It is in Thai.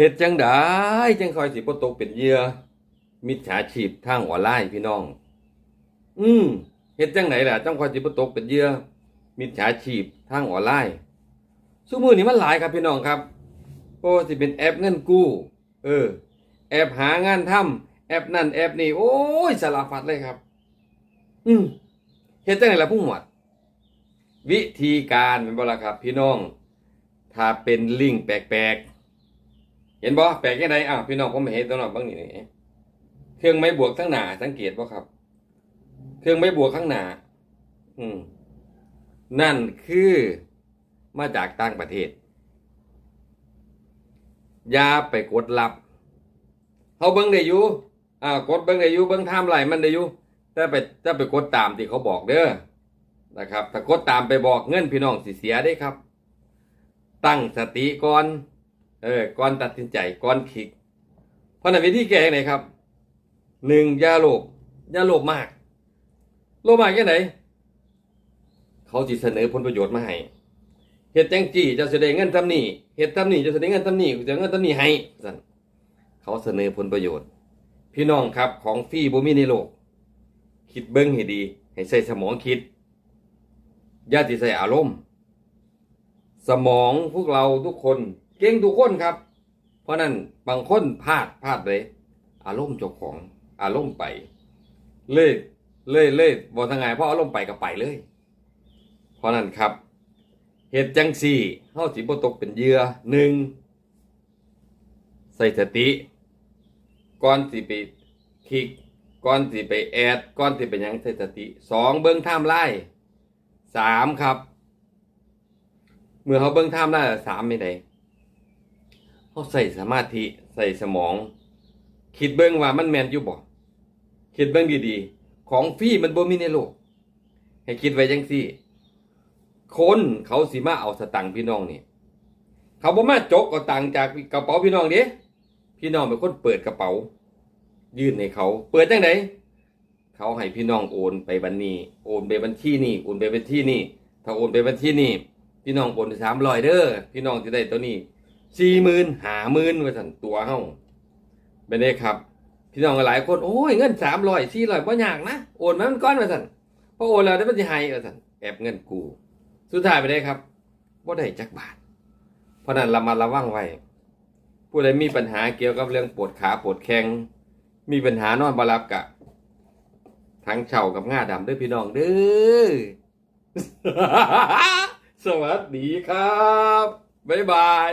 เฮ็ดจังได้จังคอยสิบ่ตกเป็นเหยื่อมิจฉาชีพทางออนไลน์พี่น้อง อืมเฮ็ดจังไหนล่ะจังคอยสิบ่ตกเป็นเหยื่อมิจฉาชีพทางออนไลน์ซุมื้อนี้มันหลายครับพี่น้องครับบ่ว่าสิเป็นแอปเงินกู้ เออ แอปหางานทำแอปนั่นแอปนี่โอ้ยสารพัดเลยครับ อืมเฮ็ดจังไหนล่ะผู้หมวด วิธีการเป็นบ่ล่ะครับ พี่น้อง ถ้าเป็นลิงก์แปลกๆ เห็นบ่แปลกยังไงอ้าวพี่น้องผมไม่เห็นตัวหน่อยบ้างนี่นี่เครื่องไม้บวกข้งหนาสังเกตบ่ครับ เครื่องไม้บวกข้างหนาอืม นั่นคือมาจากต่างประเทศอย่าไปกดรับเขาเบิ่งได้อยู่อ่ากดเบิ่งได้อยู่เบิ่งไทม์ไลมันได้อยู่แต่ไปถ้าไปกดตามที่เขาบอกเด้อนะครับถ้ากดตามไปบอกเงินพี่น้องสิเสียได้ครับ ตั้งสติก่อน เออก่อนตัดสินใจก่อนคลิกเพราะนั้นวิธีแก้ยังไงครับหนึ่งยาโลภยาโลภมาก โลภมากแค่ไหน เขาจิเสนอผลประโยชน์มาให้เฮ็ดจังจี้จะแสดงเงินทำนี่เฮ็ดทำนี่จะแสดงเงินทำนี่จะเงินทำนี่ให้สั่นเขาเสนอผลประโยชน์ พี่น้องครับของฟรีบ่มีในโลก คิดเบิ้งให้ดี ให้ใส่สมองคิดอย่าติใส่อารมณ์ สมองพวกเราทุกคน เก่งทุกคนครับ เพราะนั้นบางคนพลาดพลาดเลยอารมณ์เจ้าของอารมณ์ไป เลยเลยเลยบอกทางไงเพราะอารมณ์ไปก็ไปเลย เพราะนั้นครับเหตุจังสี่เฮาสิบ่ตกเป็นเหยื่อหนึ่งใส่สติก่อนสิไปคลิกก่อนสิไปแอดก่อนสิไปยังใส่สติสองเบิ่งไทม์ไลน์สามครับ เมื่อเขาเบิ่งไทม์ไลน์แล้สามไม่ได้ เขาใส่สมาธิใส่สมอง คิดเบิ่งว่ามันแมนอยู่บ่คิดเบิ่งดีๆ ของฟรีมันบ่มีในโลก ให้คิดไว้จังซี่ คนเขาสิมาเอาสตังค์พี่น้องนี่เขาบ่มาจกเอาตังค์จากกระเป๋าพี่น้องเด้พี่น้องเป็นคนเปิดกระเป๋า ยื่นให้เขา เปิดจังไดเขาให้พี่น้องโอนไปบัญชีโอนไปบัญชีนี่โอนไปบัญชีนี่ถ้าโอนไปบัญชีนี่พี่น้องโอนสามร้อยเด้อพี่น้องจะได้ตัวนี้ สี่หมื่นหาหมื่นว่าสันตัวเฮาไม่ได้ครับ พี่น้องหลายคน โอ้ยเงินสามร้อยสี่ร้อยบ่ยากนะ โอนมามันก้อนว่าสันพอโอนแล้วได้มันจะห้ว่าสันแอบเงินกู สุดท้ายไปได้ครับว่าได้จักบาท เพราะนั้นเระมัดระวังไว้ ผู้ใดมีปัญหาเกี่ยวกับเรื่องปวดขาปวดแข้งมีปัญหานอนบารับกะ ทั้งเช่ากับง่าดำด้อพี่น้องเด้อ สวัสดีครับ บ๊ายบาย